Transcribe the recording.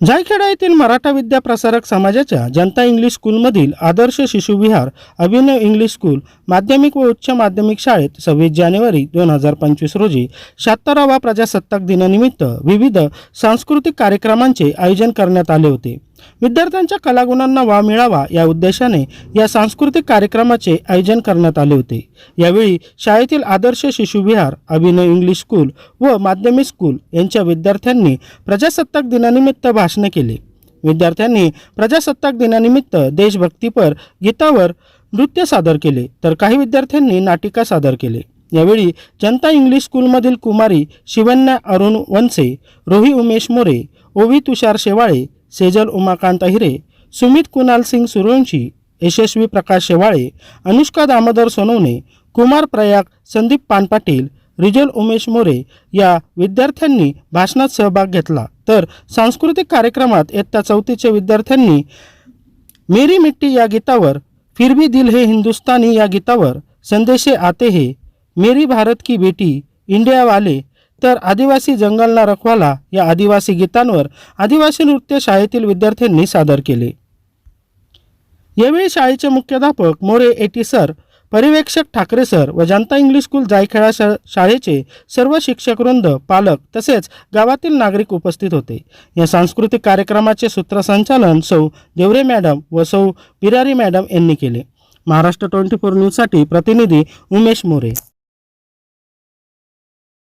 जायखेडा येथील मराठा विद्या प्रसारक समाजाच्या जनता इंग्लिश स्कूलमधील आदर्श शिशुविहार अभिनव इंग्लिश स्कूल माध्यमिक व उच्च माध्यमिक शाळेत सव्वीस जानेवारी दोन हजार पंचवीस रोजी शहात्तरावा प्रजासत्ताक दिनानिमित्त विविध सांस्कृतिक कार्यक्रमांचे आयोजन करण्यात आले होते. विद्यार्थ्यांच्या कलागुणांना वाव मिळावा या उद्देशाने या सांस्कृतिक कार्यक्रमाचे आयोजन करण्यात आले होते. यावेळी शाळेतील आदर्श शिशुविहार अभिनव इंग्लिश स्कूल व माध्यमिक स्कूल यांच्या विद्यार्थ्यांनी प्रजासत्ताक दिनानिमित्त भाषणे केली. विद्यार्थ्यांनी प्रजासत्ताक दिनानिमित्त देशभक्तीपर गीतावर नृत्य सादर केले तर काही विद्यार्थ्यांनी नाटिका सादर केले. यावेळी जनता इंग्लिश स्कूलमधील कुमारी शिवन्या अरुण वनसे रोही उमेश मोरे ओवी तुषार शेवाळे सेजल उमाकांत अहिरे सुमित कुणाल सिंग सूर्यवंशी यशस्वी प्रकाश शेवाळे अनुष्का दामोदर सोनवणे कुमार प्रयाग संदीप पानपाटील रिजल उमेश मोरे या विद्यार्थ्यांनी भाषणात सहभाग घेतला. तर सांस्कृतिक कार्यक्रमात इयत्ता चौथीच्या विद्यार्थ्यांनी मेरी मिट्टी या गीतावर फिर भी दिल हे हिंदुस्तानी या गीतावर संदेशे आते है मेरी भारत की बेटी इंडियावाले तर आदिवासी जंगलना रखवाला या आदिवासी गीतांवर आदिवासी नृत्य शाळेतील विद्यार्थ्यांनी सादर केले. यावेळी शाळेचे मुख्याध्यापक मोरे एटी सर पर्यवेक्षक ठाकरे सर व जनता इंग्लिश स्कूल जायखेडा शा शाळेचे सर्व शिक्षक वृंद पालक तसेच गावातील नागरिक उपस्थित होते. या सांस्कृतिक कार्यक्रमाचे सूत्रसंचालन सौ देवरे मॅडम व सौ बिरारी मॅडम यांनी केले. महाराष्ट्र ट्वेंटी फोर न्यूजसाठी प्रतिनिधी उमेश मोरे.